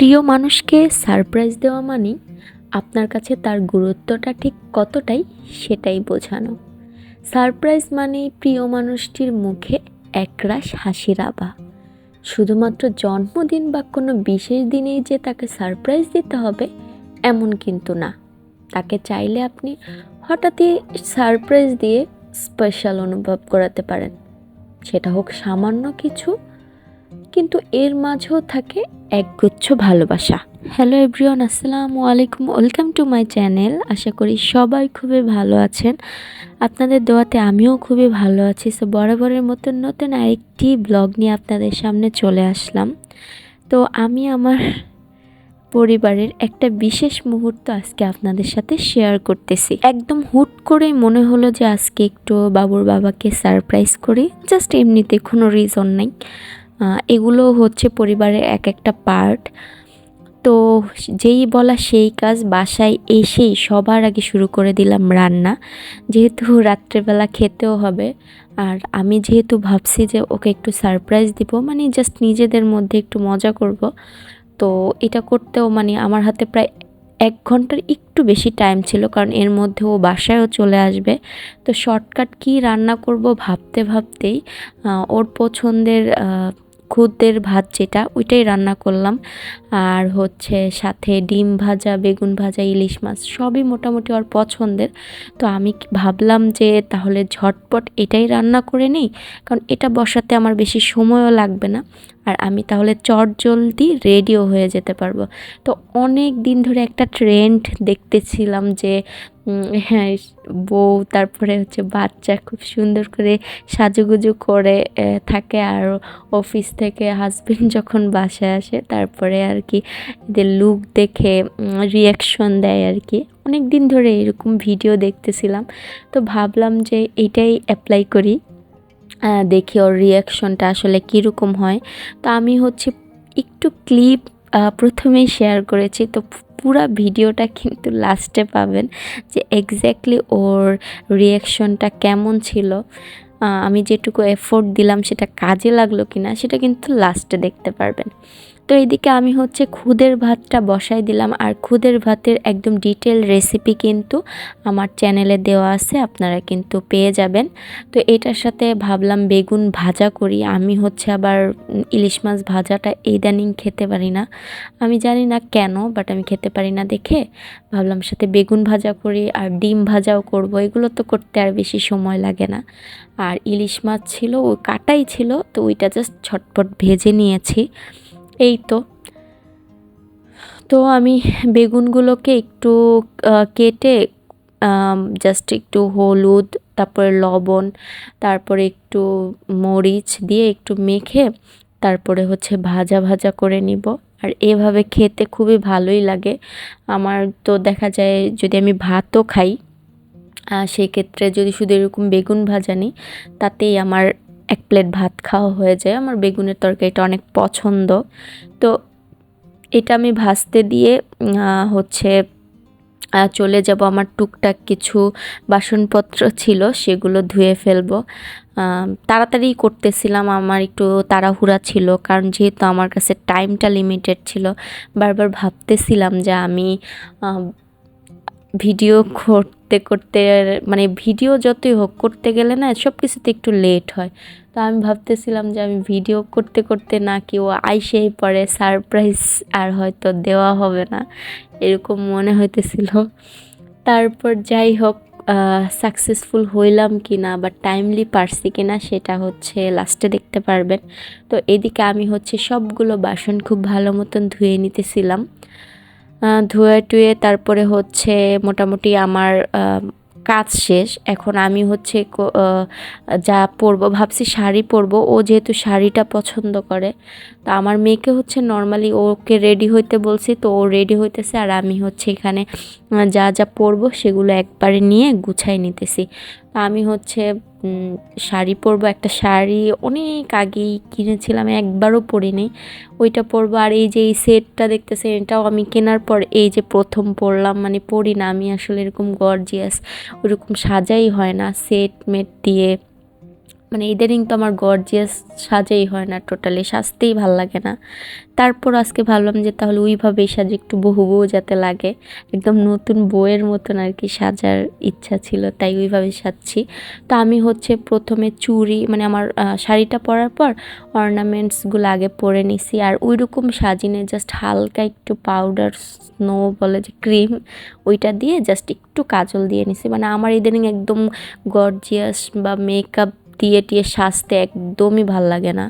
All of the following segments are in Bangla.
প্রিয় মানুষকে সারপ্রাইজ দেওয়া মানে আপনার কাছে তার গুরুত্বটা ঠিক কতটাই সেটাই বোঝানো। সারপ্রাইজ মানে প্রিয় মানুষটির মুখে একরাশ হাসির আভা। শুধুমাত্র জন্মদিন বা কোনো বিশেষ দিনেই যে তাকে সারপ্রাইজ দিতে হবে, এমন কিন্তু না। তাকে চাইলে আপনি হঠাৎই সারপ্রাইজ দিয়ে স্পেশাল অনুভব করাতে পারেন। সেটা হোক সামান্য কিছু, কিন্তু এর মাঝেও থাকে একগুচ্ছ ভালোবাসা। হ্যালো এভরিওয়ান আসসালামু আলাইকুম। ওয়েলকাম টু মাই চ্যানেল আশা করি সবাই খুবই ভালো আছেন। আপনাদের দোয়াতে আমিও খুবই ভালো আছি। সো বরাবরের মতন নতুন আরেকটি ব্লগ নিয়ে আপনাদের সামনে চলে আসলাম। তো, আমি আমার পরিবারের একটা বিশেষ মুহূর্ত আজকে আপনাদের সাথে শেয়ার করতেছি। একদম হুট করেই মনে হলো যে আজকে একটু বাবুর বাবাকে সারপ্রাইজ করি। জাস্ট এমনিতে কোনো রিজন নেই। এগুলো হচ্ছে পরিবারের এক একটা পার্ট তো যেই বলা সেই কাজ বাসায় এসেই সবার আগে শুরু করে দিলাম রান্না। যেহেতু রাত্রেবেলা খেতেও হবে, আর আমি যেহেতু ভাবছি যে ওকে একটু সারপ্রাইজ দিব মানে জাস্ট নিজেদের মধ্যে একটু মজা করব, তো এটা করতেও মানে আমার হাতে প্রায় এক ঘণ্টার একটু বেশি টাইম ছিল, কারণ এর মধ্যে ও বাসায়ও চলে আসবে। তো শর্টকাট কি রান্না করব ভাবতে ভাবতেই ওর পছন্দের খুদের ভাত যেটা, ওইটাই রান্না করলাম। আর হচ্ছে সাথে ডিম ভাজা, বেগুন ভাজা, ইলিশ মাছ, সবই মোটামুটি ওর পছন্দের। তো আমি ভাবলাম যে তাহলে ঝটপট এটাই রান্না করে নিই, কারণ এটা বসাতে আমার বেশি সময়ও লাগবে না। আর আমি তাহলে চট জলদি রেডিও হয়ে যেতে পারব। তো অনেক দিন ধরে একটা ট্রেন্ড দেখতেছিলাম যে হ্যাঁ বউ তারপরে হচ্ছে বাচ্চা খুব সুন্দর করে সাজুগুজু করে থাকে আর অফিস থেকে হাজবেন্ড যখন বাসায় আসে তারপরে আর কি এদের লুক দেখে রিয়াকশন দেয় আর কি। অনেক দিন ধরে এরকম ভিডিও দেখতেছিলাম। তো ভাবলাম যে এইটাই অ্যাপ্লাই করি। দেখি ওর রিয়াকশনটা আসলে কীরকম হয়। তো আমি হচ্ছে একটু ক্লিপ প্রথমেই শেয়ার করেছি। তো পুরা ভিডিওটা কিন্তু লাস্টে পাবেন যে এক্স্যাক্টলি ওর রিয়াকশনটা কেমন ছিল। আমি যেটুকু এফোর্ট দিলাম সেটা কাজে লাগল কিনা, সেটা কিন্তু লাস্টে দেখতে পারবেন। তো এদিকে আমি হচ্ছে খুদের ভাতটা বসাই দিলাম। আর খুদের ভাতের একদম ডিটেল রেসিপি কিন্তু আমার চ্যানেলে দেওয়া আছে, আপনারা কিন্তু পেয়ে যাবেন। তো এটার সাথে ভাবলাম বেগুন ভাজা করি। আমি হচ্ছে আবার ইলিশ মাছ ভাজাটা ইদানিং খেতে পারি না। আমি জানি না কেন বাট আমি খেতে পারি না দেখে ভাবলাম সাথে বেগুন ভাজা করি আর ডিম ভাজাও করব। এগুলো তো করতে আর বেশি সময় লাগে না। আর ইলিশ মাছ ছিল ওই কাটাই ছিল, তো ওইটা জাস্ট ঝটপট ভেজে নিয়েছি। এই তো। তো আমি বেগুনগুলোকে একটু কেটে জাস্ট একটু হলুদ, তারপরে লবণ, তারপরে একটু মরিচ দিয়ে একটু মেখে, তারপরে হচ্ছে ভাজা ভাজা করে নিব। আর এভাবে খেতে খুবই ভালোই লাগে। আমার তো দেখা যায় যদি আমি ভাতও খাই সেক্ষেত্রে যদি শুধু এরকম বেগুন ভাজা নিই, তাতেই আমার এক প্লেট ভাত খাওয়া হয়ে যায়। আমার বেগুনের তরকারিটা অনেক পছন্দ। তো এটা আমি ভাজতে দিয়ে হচ্ছে চলে যাব। আমার টুকটাক কিছু বাসনপত্র ছিল, সেগুলো ধুয়ে ফেলব। তাড়াতাড়ি করতেছিলাম, আমার একটু তাড়াহুড়া ছিল, কারণ যেহেতু আমার কাছে টাইমটা লিমিটেড ছিল, বারবার ভাবতেছিলাম যে আমি ভিডিও করতে করতে মানে ভিডিও যতই হোক করতে গেলে না সব কিছুতে একটু লেট হয়। তো আমি ভাবতেছিলাম যে আমি ভিডিও করতে করতে না কেউ আইসেই পরে সারপ্রাইজ আর হয়তো দেওয়া হবে না, এরকম মনে হইতেছিল। তারপর যাই হোক সাকসেসফুল হইলাম কি না বা টাইমলি পারছি কি না সেটা হচ্ছে লাস্টে দেখতে পারবেন। তো এদিকে আমি হচ্ছে সবগুলো বাসন খুব ভালো মতন ধুয়ে নিতেছিলাম। ধুয়ে টুয়ে তারপরে হচ্ছে মোটামুটি আমার কাজ শেষ। এখন আমি হচ্ছে যা পরবো, ভাবছি শাড়ি পরবো। ও যেহেতু শাড়িটা পছন্দ করে, তো আমার মেয়েকে হচ্ছে নর্মালি ওকে রেডি হইতে বলছি, তো ও রেডি হইতেছে আর আমি হচ্ছে এখানে যা যা পরবো সেগুলো একবারে নিয়ে গুছাই নিতেছি। আমি হচ্ছে শাড়ি পরবো, একটা শাড়ি অনেক আগেই কিনেছিলাম, একবারও পরিনি। ওইটা পরবো, আর এই যে এই সেটটা দেখতেছেন, এটাও আমি কেনার পর এই যে প্রথম পরলাম মানে পরি না, আমি আসলে এরকম গর্জিয়াস ওরকম সাজাই হয় না সেট মেট দিয়ে। মানে ইদানিং তো আমার গর্জিয়াস সাজেই হয় না টোটালি সাজতেই ভালো লাগে না। তারপর আজকে ভাবলাম যে তাহলে ওইভাবেই সাজে, একটু বহু বউ যাতে লাগে। একদম নতুন বইয়ের মতন আর কি সাজার ইচ্ছা ছিল, তাই ওইভাবে সাজছি। তো আমি হচ্ছে প্রথমে চুড়ি মানে আমার শাড়িটা পরার পর অর্নামেন্টসগুলো আগে পরে নিছি। আর ওই রকম সাজিনে জাস্ট হালকা একটু পাউডার স্নো বলে যে ক্রিম ওইটা দিয়ে জাস্ট একটু কাজল দিয়ে নিছি। মানে আমার ইদানিং একদম গর্জিয়াস বা মেকআপ দিয়ে টিয়ে সাজতে একদমই ভালো লাগে না।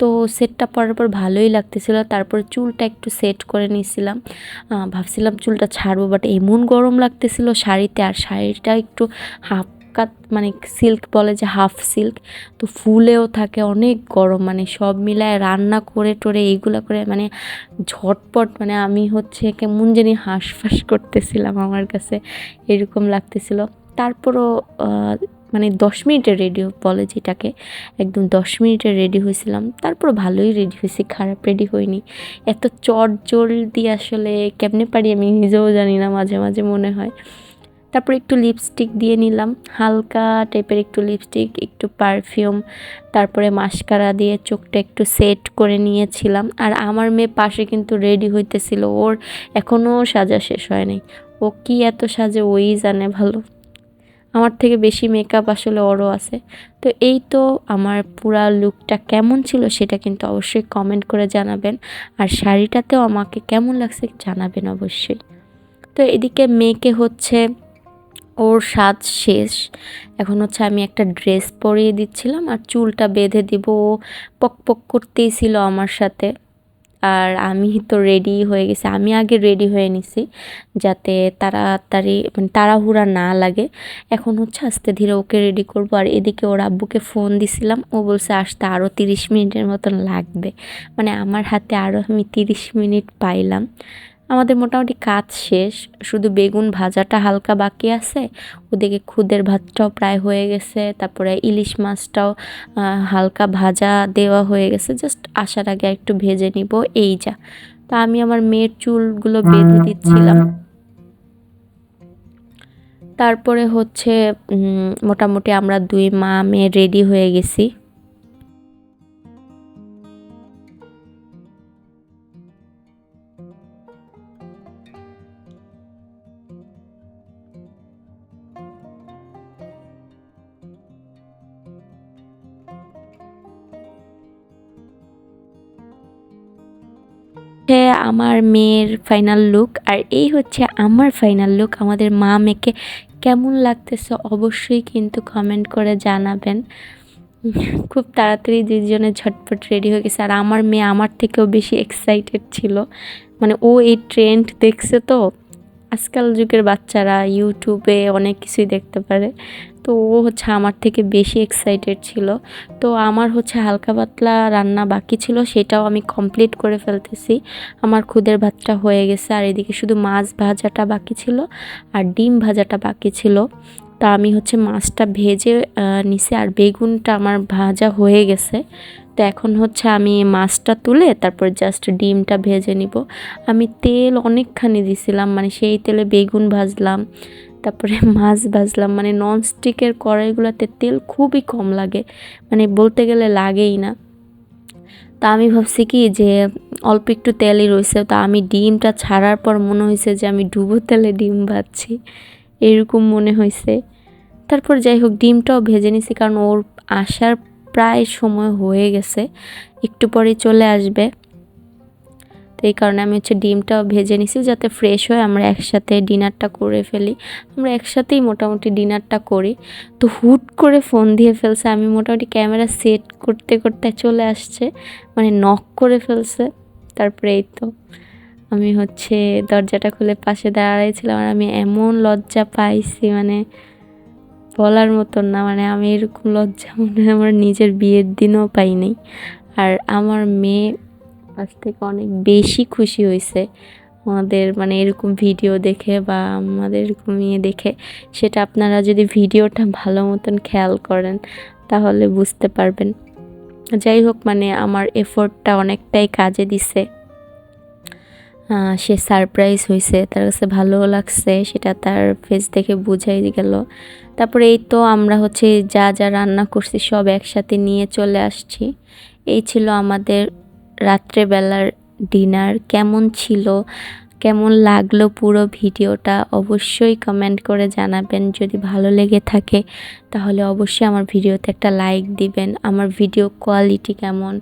তো সেটটা পরার পর ভালোই লাগতেছিল। তারপর চুলটা একটু সেট করে নিয়েছিলাম। ভাবছিলাম চুলটা ছাড়বো বাট এমন গরম লাগতেছিল শাড়িতে। আর শাড়িটা একটু হাফ কাট মানে সিল্ক বলে যে হাফ সিল্ক তো ফুলেও থাকে, অনেক গরম। মানে সব মিলায় রান্না করে টোরে এইগুলো করে মানে ঝটপট মানে আমি হচ্ছে কেমন জানি হাঁসফাঁস করতেছিলাম আমার কাছে। এরকম লাগতেছিল। তারপরও মানে দশ মিনিটে রেডি বলে যেটাকে। একদম দশ মিনিটে রেডি হয়েছিলাম। তারপর ভালোই রেডি হয়েছি, খারাপ রেডি হইনি এত চট জলদি আসলে কেমনে পারি আমি নিজেও জানি না, মাঝে মাঝে মনে হয়। তারপর একটু লিপস্টিক দিয়ে নিলাম। হালকা টাইপের একটু লিপস্টিক একটু পারফিউম তারপরে মাস্কারা দিয়ে চোখটা একটু সেট করে নিয়েছিলাম। আর আমার মেয়ে পাশে কিন্তু রেডি হইতেছিল, ওর এখনও সাজা শেষ হয়নি ও কি এত সাজে ওই জানে ভালো। আমার থেকে বেশি মেকআপ আসলে ওরও আছে। তো এই তো আমার পুরা লুকটা কেমন ছিল সেটা কিন্তু অবশ্যই কমেন্ট করে জানাবেন। আর শাড়িটাতেও আমাকে কেমন লাগছে জানাবেন অবশ্যই। তো এদিকে মেয়েকে হচ্ছে ওর সাজ শেষ। এখন হচ্ছে আমি একটা ড্রেস পরিয়ে দিচ্ছিলাম আর চুলটা বেঁধে দিব। ও পক পক করতেই ছিল আমার সাথে। আর আমি তো রেডি হয়ে গেছি। আমি আগে রেডি হয়ে নিছি যাতে তাড়াতাড়ি মানে তাড়াহুড়া না লাগে। এখন হচ্ছে আস্তে ধীরে ওকে রেডি করব। আর এদিকে ওর আব্বুকে ফোন দিছিলাম। ও বলছে, আসতে আরও তিরিশ মিনিটের মতন লাগবে। মানে আমার হাতে আরও আমি তিরিশ মিনিট পাইলাম। আমাদের মোটামুটি কাজ শেষ। শুধু বেগুন ভাজাটা হালকা বাকি আছে। ওদিকে খুদের ভাতটাও প্রায় হয়ে গেছে। তারপরে ইলিশ মাছটাও হালকা ভাজা দেওয়া হয়ে গেছে। জাস্ট আসার আগে একটু ভেজে নিব। এই যা। তা আমি আমার মেয়ের চুলগুলো বেঁধে দিচ্ছিলাম। তারপরে হচ্ছে মোটামুটি আমরা দুই মা মেয়ে রেডি হয়ে গেছি। হচ্ছে আমার মেয়ের ফাইনাল লুক আর এই হচ্ছে আমার ফাইনাল লুক আমাদের মা মেয়েকে কেমন লাগতেছে অবশ্যই কিন্তু কমেন্ট করে জানাবেন। খুব তাড়াতাড়ি দুজনে ঝটপট রেডি হয়ে গেছে। আর আমার মেয়ে আমার থেকেও বেশি এক্সাইটেড ছিল। মানে ও এই ট্রেন্ড দেখছে তো। আজকাল যুগের বাচ্চারা ইউটিউবে অনেক কিছুই দেখতে পারে। তো ও হচ্ছে আমার থেকে বেশি এক্সাইটেড ছিল। তো আমার হচ্ছে হালকা পাতলা রান্না বাকি ছিল, সেটাও আমি কমপ্লিট করে ফেলতেছি। আমার খুদের ভাতটা হয়ে গেছে, আর এদিকে শুধু মাছ ভাজাটা বাকি ছিল আর ডিম ভাজাটা বাকি ছিল। তা আমি হচ্ছে মাছটা ভেজে নিছি, আর বেগুনটা আমার ভাজা হয়ে গেছে। তো এখন হচ্ছে আমি মাছটা তুলে তারপর জাস্ট ডিমটা ভেজে নিব। আমি তেল অনেকখানি দিছিলাম মানে সেই তেলে বেগুন ভাজলাম, তারপরে মাছ ভাজলাম মানে ননস্টিকের কড়াইগুলোতে তেল খুবই কম লাগে মানে বলতে গেলে লাগেই না। তা আমি ভাবছি কি যে অল্প একটু তেলই রয়েছে, তা আমি ডিমটা ছাড়ার পর মনে হয়েছে যে আমি ডুবো তেলে ডিম ভাজছি, এরকম মনে হয়েছে। তারপর যাই হোক, ডিমটাও ভেজে নিছি, কারণ ওর আসার প্রায় সময় হয়ে গেছে। একটু পরে চলে আসবে। তো এই কারণে আমি হচ্ছে ডিমটাও ভেজে নিছি যাতে ফ্রেশ হয়ে আমরা একসাথে ডিনারটা করে ফেলি। আমরা একসাথেই মোটামুটি ডিনারটা করি। তো হুট করে ফোন দিয়ে ফেলছে। আমি মোটামুটি ক্যামেরা সেট করতে করতে চলে আসছে। মানে নক করে ফেলছে। তারপরে এই তো আমি হচ্ছে দরজাটা খুলে পাশে দাঁড়াইছিলাম আর আমি এমন লজ্জা পাইছি মানে বলার মতন না মানে আমি এরকম লজ্জা মনে আমার নিজের বিয়ের দিনও পাইনি আর আমার মেয়ে আজ থেকে অনেক বেশি খুশি হয়েছে। আমাদের মানে এরকম ভিডিও দেখে বা আমাদের এরকম ইয়ে দেখে, সেটা আপনারা যদি ভিডিওটা ভালো মতন খেয়াল করেন, তাহলে বুঝতে পারবেন। যাই হোক মানে আমার এফোর্টটা অনেকটাই কাজে দিছে। সে সারপ্রাইজ হয়েছে তার কাছে ভালো লাগছে, সেটা তার ফেস দেখে বুঝাই গেল। তারপরে এই তো আমরা হচ্ছে যা যা রান্না করছি সব একসাথে নিয়ে চলে আসছি। এই ছিল আমাদের রাত্রেবেলার ডিনার কেমন ছিল? কেমন লাগল পুরো ভিডিওটা অবশ্যই কমেন্ট করে জানাবেন। যদি ভালো লেগে থাকে, তাহলে অবশ্যই আমার ভিডিওতে একটা লাইক দিবেন। আমার ভিডিও কোয়ালিটি কেমন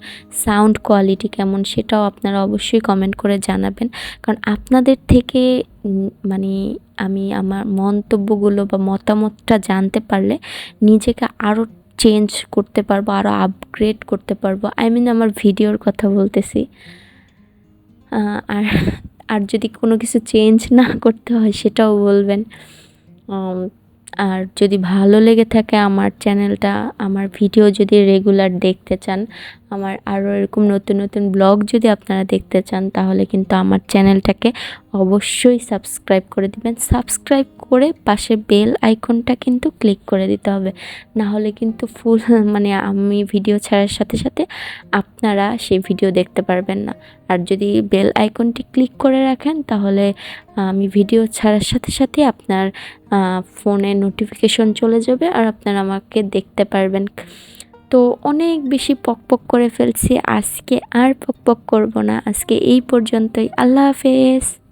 সাউন্ড কোয়ালিটি কেমন, সেটাও আপনারা অবশ্যই কমেন্ট করে জানাবেন। কারণ আপনাদের থেকে মানে আমি আমার মন্তব্যগুলো বা মতামতটা জানতে পারলে নিজেকে আরও চেঞ্জ করতে পারব আরও আপগ্রেড করতে পারব। আই মিন আমার ভিডিওর কথা বলতেছি। আর আর যদি কোনো কিছু চেঞ্জ না করতে হয়, সেটাও বলবেন। আর যদি ভালো লেগে থাকে আমার চ্যানেলটা আমার ভিডিও যদি রেগুলার দেখতে চান, আমার আরও এরকম নতুন নতুন ব্লগ যদি আপনারা দেখতে চান, তাহলে কিন্তু আমার চ্যানেলটাকে অবশ্যই সাবস্ক্রাইব করে দিবেন। সাবস্ক্রাইব করে পাশে বেল আইকনটা কিন্তু ক্লিক করে দিতে হবে। না হলে কিন্তু ফুল মানে আমি ভিডিও ছাড়ার সাথে সাথে আপনারা সেই ভিডিও দেখতে পারবেন না। আর যদি বেল আইকনটি ক্লিক করে রাখেন, তাহলে আমি ভিডিও ছাড়ার সাথে সাথে আপনার ফোনে নোটিফিকেশন চলে যাবে আর আপনারা আমাকে দেখতে পারবেন। তো অনেক বেশি পকপক করে ফেলছি। আজকে আর পকপক করব না। আজকে এই পর্যন্তই। আল্লাহ হাফেজ।